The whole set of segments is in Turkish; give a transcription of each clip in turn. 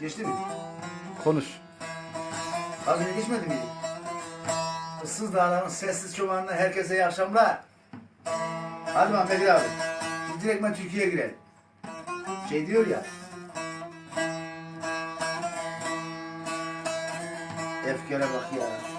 Geçti mi? Konuş. Az önce geçmedi miydi? Issız dağların sessiz çobanına herkese iyi akşamlar. Hadi lan Bekir abi. Biz direktmen Türkiye'ye girelim. Şey diyor ya. Efkara bak ya.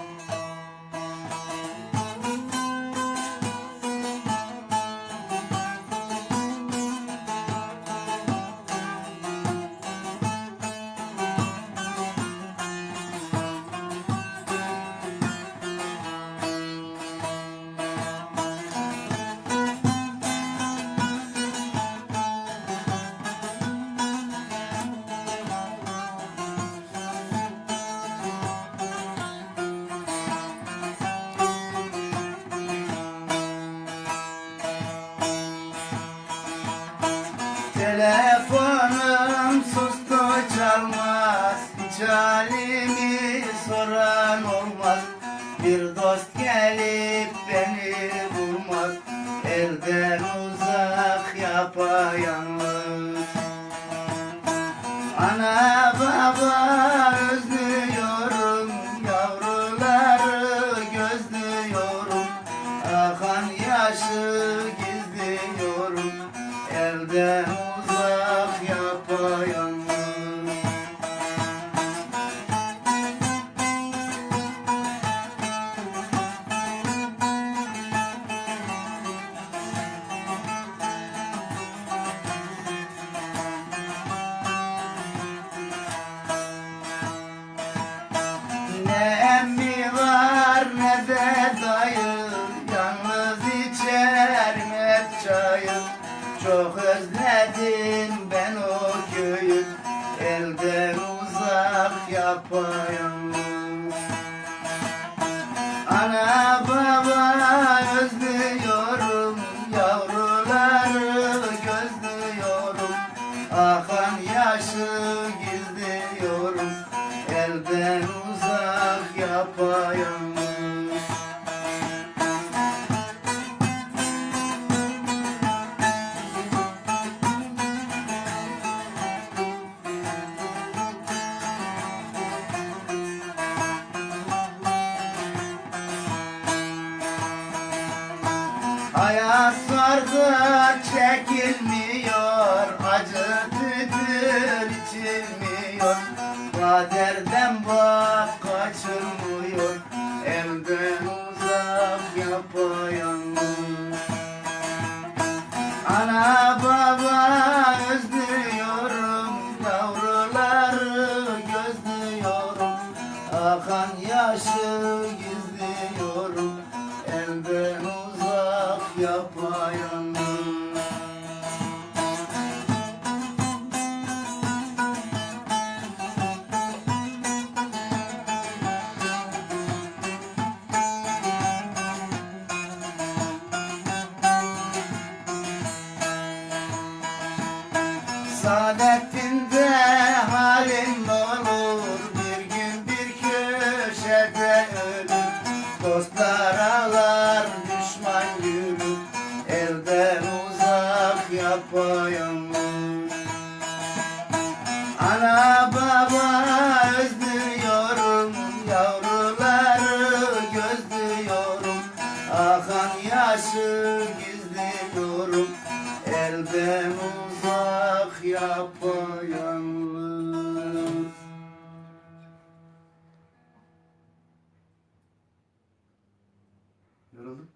Telefonum sustu çalmaz. Hiç Akan yaşı gizliyorum Elden uzak yapayalnız. Hayat sardı çekilmiyor Acı tütün içilmiyor Kaderden bak kaçılmıyor Elden uzak yapayalnız Ana baba özlüyorum. Yavruları gözlüyorum. Akan yaşı gizliyorum. Elden uzak yapayalnız Elden uzak yapayalnız Yoruldum.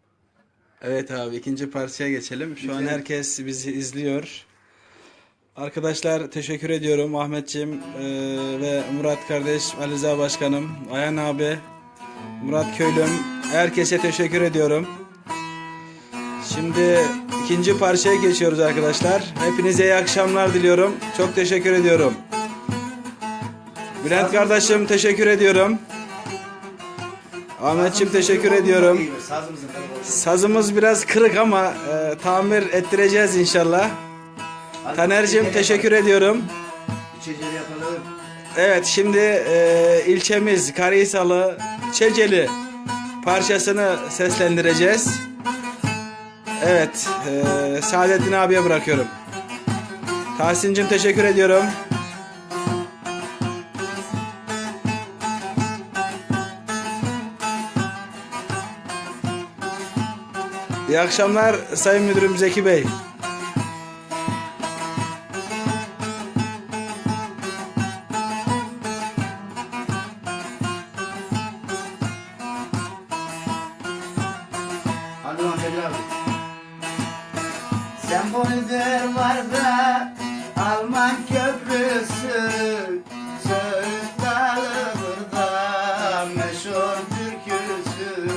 Evet abi ikinci parçaya geçelim. Şu an Geçelim. herkes bizi izliyor. Arkadaşlar teşekkür ediyorum Ahmetciğim eee, ve Murat kardeş, Ali Rıza Başkanım, Ayhan abi, Murat Köylüm. Herkese teşekkür ediyorum. Şimdi ikinci parçaya geçiyoruz arkadaşlar. Hepinize iyi akşamlar diliyorum. Çok teşekkür ediyorum. Bülent kardeşim teşekkür ediyorum. Ahmetciğim teşekkür ediyorum. Sazımız biraz kırık ama e, tamir ettireceğiz inşallah. Taner'cim teşekkür ediyorum. Evet şimdi e, ilçemiz Karahisalı Çeceli parçasını seslendireceğiz. Evet. E, Saadettin abiye bırakıyorum. Tahsin'cim teşekkür ediyorum. İyi akşamlar Sayın Müdürüm Zeki Bey. Sembolidir var da Alman köprüsü Söğüt Dağı'dır da meşhur türküsü.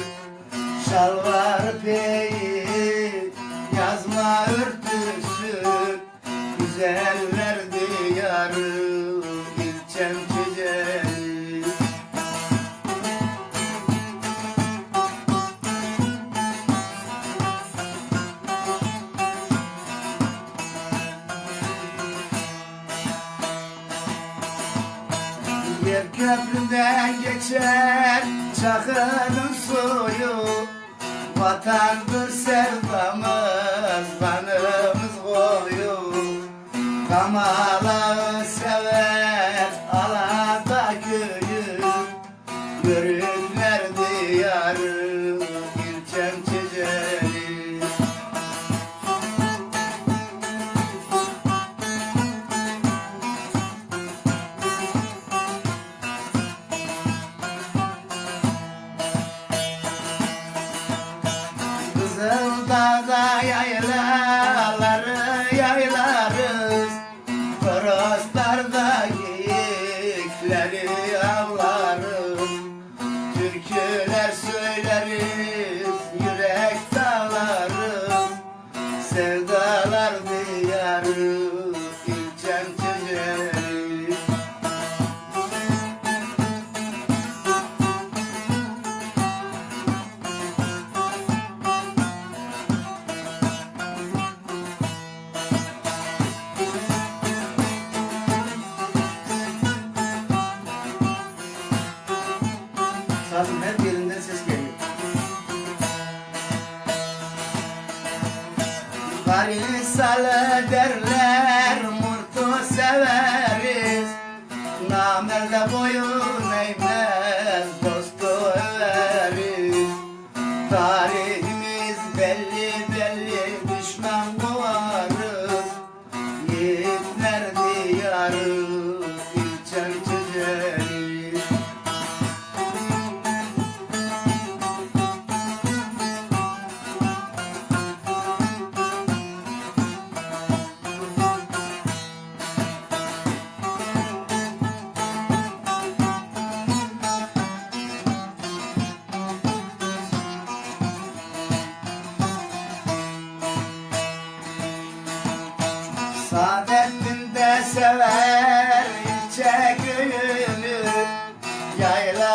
Şalvar peyi yazma örtüsü. Güzeller diyarı geçer çakının suyu Vatandır sevdamız, kanımız koyu. Kamalağı yanında Karisalı derler, murtu severiz. Namerde boyun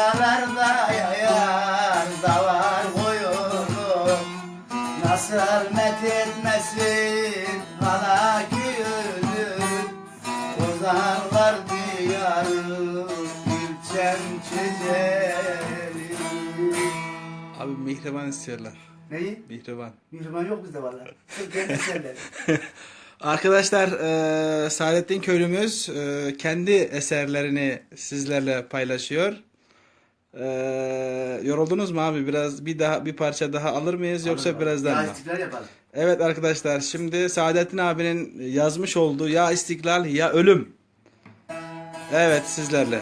Yaylalarda yayar davar koyunu Nasıl met etmesin ana köyünü Ozanlar diyarı ilçem çiçeği Abi mihriban istiyorlar. Neyi? Mihriban. Mihriban yok bizde valla. Kendi eserleri. Arkadaşlar e, Saadettin Köylümüz e, kendi eserlerini sizlerle paylaşıyor. E, yoruldunuz mu abi? Biraz bir daha bir parça daha alır mıyız yoksa birazdan Ya mı? istiklal yapalım. Evet arkadaşlar şimdi Saadettin abinin yazmış olduğu ya istiklal ya ölüm. Evet sizlerle.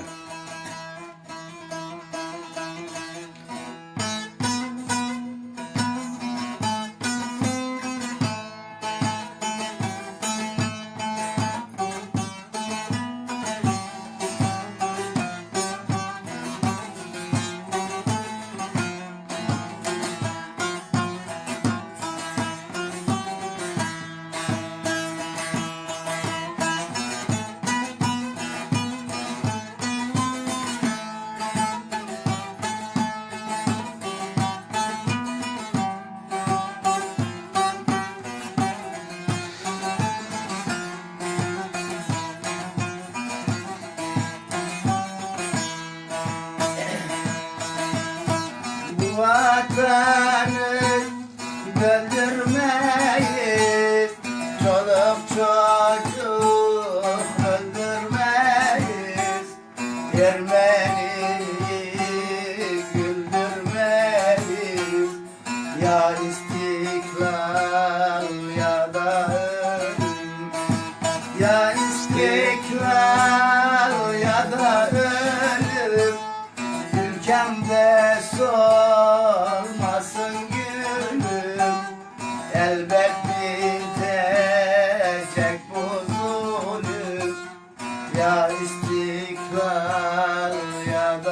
Ya istiklal ya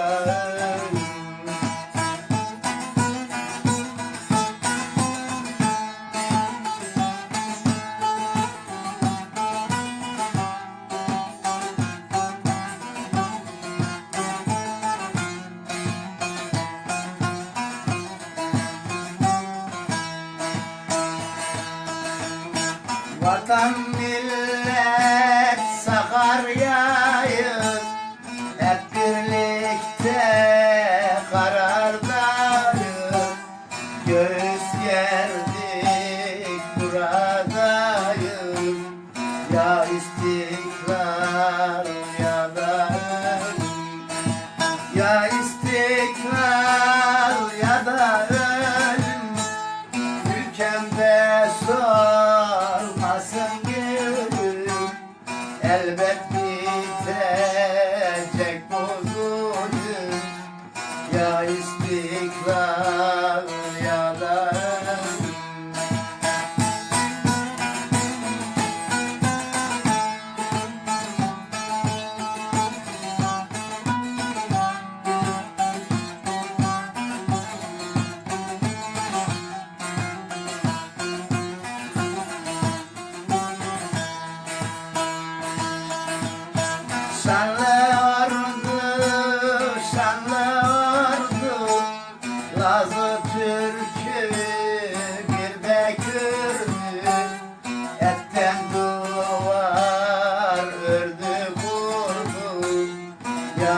Vatan millet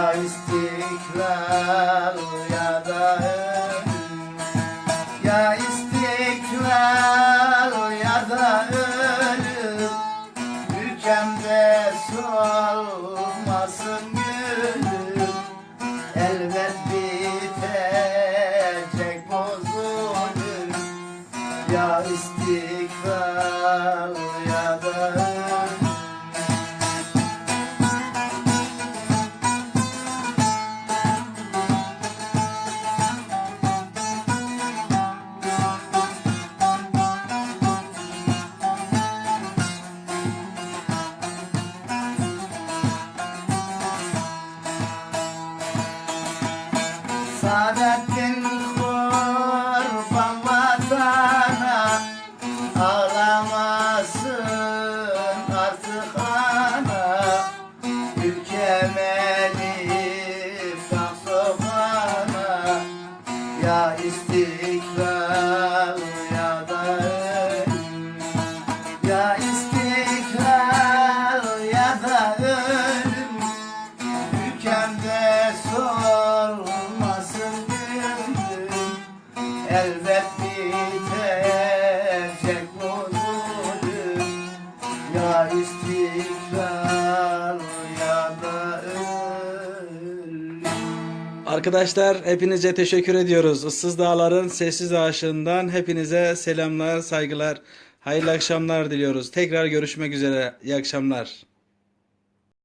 eyes Arkadaşlar hepinize teşekkür ediyoruz. Issız Dağlar'ın Sessiz Ağaçı'ndan hepinize selamlar, saygılar. Hayırlı akşamlar diliyoruz. Tekrar görüşmek üzere. İyi akşamlar.